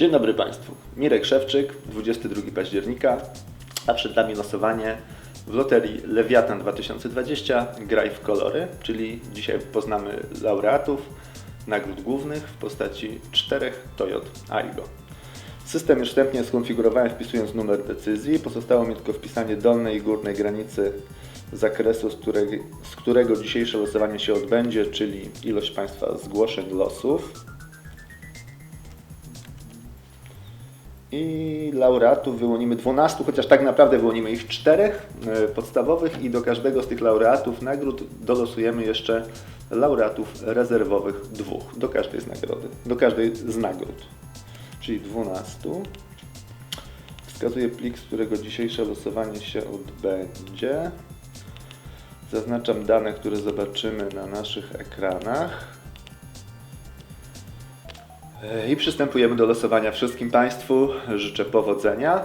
Dzień dobry Państwu. Mirek Szewczyk, 22 października, a przed nami losowanie w loterii Lewiatan 2020 Graj w kolory, czyli dzisiaj poznamy laureatów nagród głównych w postaci czterech Toyot Aygo. System już wstępnie skonfigurowałem wpisując numer decyzji. Pozostało mi tylko wpisanie dolnej i górnej granicy zakresu, z którego, z którego dzisiejsze losowanie się odbędzie, czyli ilość Państwa zgłoszeń losów. I laureatów wyłonimy 12, chociaż tak naprawdę wyłonimy ich czterech e, podstawowych i do każdego z tych laureatów nagród dolosujemy jeszcze laureatów rezerwowych dwóch, do każdej z nagrody, do każdej z nagród, czyli 12. Wskazuję plik, z którego dzisiejsze losowanie się odbędzie. Zaznaczam dane, które zobaczymy na naszych ekranach. I przystępujemy do losowania wszystkim Państwu. Życzę powodzenia.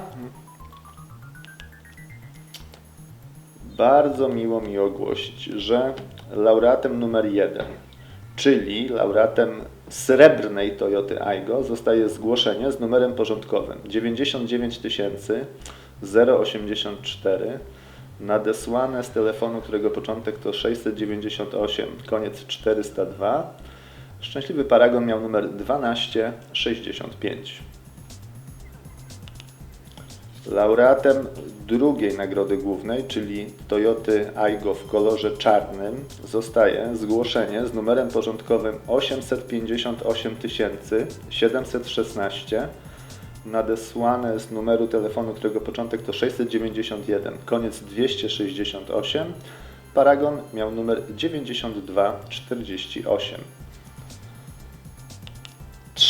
Bardzo miło mi ogłosić, że laureatem numer jeden, czyli laureatem srebrnej Toyoty Aygo zostaje zgłoszenie z numerem porządkowym 99 084 nadesłane z telefonu, którego początek to 698, koniec 402. Szczęśliwy paragon miał numer 1265. Laureatem drugiej nagrody głównej, czyli Toyoty Aygo w kolorze czarnym, zostaje zgłoszenie z numerem porządkowym 858 716 nadesłane z numeru telefonu, którego początek to 691, koniec 268. Paragon miał numer 9248.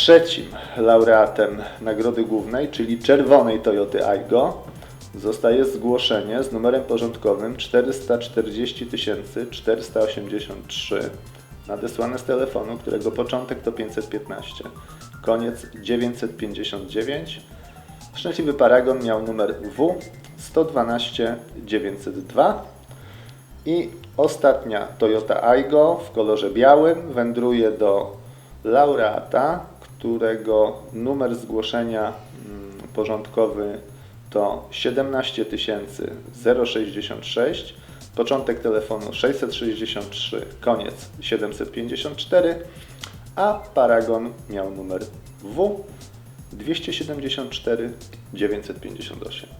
Trzecim laureatem nagrody głównej, czyli czerwonej Toyoty Aygo, zostaje zgłoszenie z numerem porządkowym 440 483, nadesłane z telefonu, którego początek to 515, koniec 959. Szczęśliwy paragon miał numer W 112 902. I ostatnia Toyota Aygo w kolorze białym wędruje do laureata, którego numer zgłoszenia mm, porządkowy to 17 066, początek telefonu 663, koniec 754, a paragon miał numer W 274 958.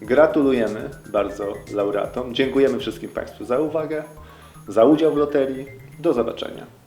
Gratulujemy bardzo laureatom. Dziękujemy wszystkim Państwu za uwagę, za udział w loterii. Do zobaczenia.